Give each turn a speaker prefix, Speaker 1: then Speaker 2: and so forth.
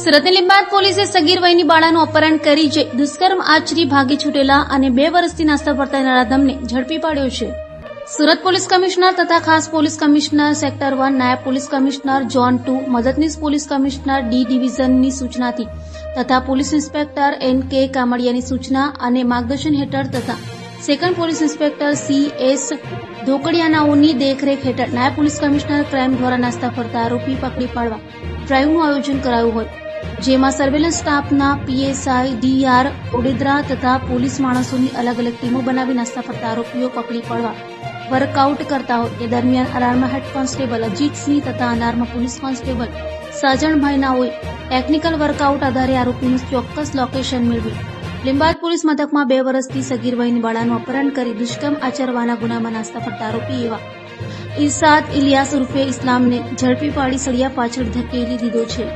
Speaker 1: સુરતની લીંબાદ પોલીસે સગીર વયની બાળાનું અપહરણ કરી જઈ દુષ્કર્મ આચરી ભાગી છૂટેલા અને બે વર્ષથી નાસ્તા ફરતા નરાધમને ઝડપી પાડ્યો છે. સુરત પોલીસ કમિશનર તથા ખાસ પોલીસ કમિશનર સેક્ટર વન, નાયબ પોલીસ કમિશનર જોન ટુ, મદદનીશ પોલીસ કમિશનર ડી ડિવિઝનની સૂચનાથી તથા પોલીસ ઇન્સ્પેક્ટર એન કે કામડિયાની સૂચના અને માર્ગદર્શન હેઠળ તથા second police inspector C S ધોકડિયાનાઓની દેખરેખ હેઠળ નાયબ પોલીસ કમિશનર ક્રાઇમ દ્વારા નાસ્તા ફરતા આરોપી પકડી પાડવા ડ્રાઇવનું આયોજન કરાયું હોય. જેમાં સર્વેલન્સ સ્ટાફના પીએસઆઈ ડીઆર ઓડેદરા તથા પોલીસ માણસોની અલગ અલગ ટીમો બનાવી નાસ્તા ફરતા આરોપીઓ પકડી પડવા. વર્કઆઉટ કરતા હોય એ દરમિયાન અલાર્મા હેડ કોન્સ્ટેબલ અજીતસિંહ તથા અનારમાં પોલીસ કોન્સ્ટેબલ સાજણભાઈ નાઓએ ટેકનિકલ વર્કઆઉટ આધારે આરોપીનું ચોક્કસ લોકેશન મેળવી લીંબાદ પોલીસ મથકમાં બે વર્ષથી સગીર વયની બાળાનું અપહરણ કરી દુષ્કર્મ આચરવાના ગુનામાં નાસ્તા ફરતા આરોપી એવા. ઇરસાદ ઇલિયાસ ઉર્ફે ઇસ્લામને ઝડપી પાડી સળિયા પાછળ ધકેલી દીધો છે.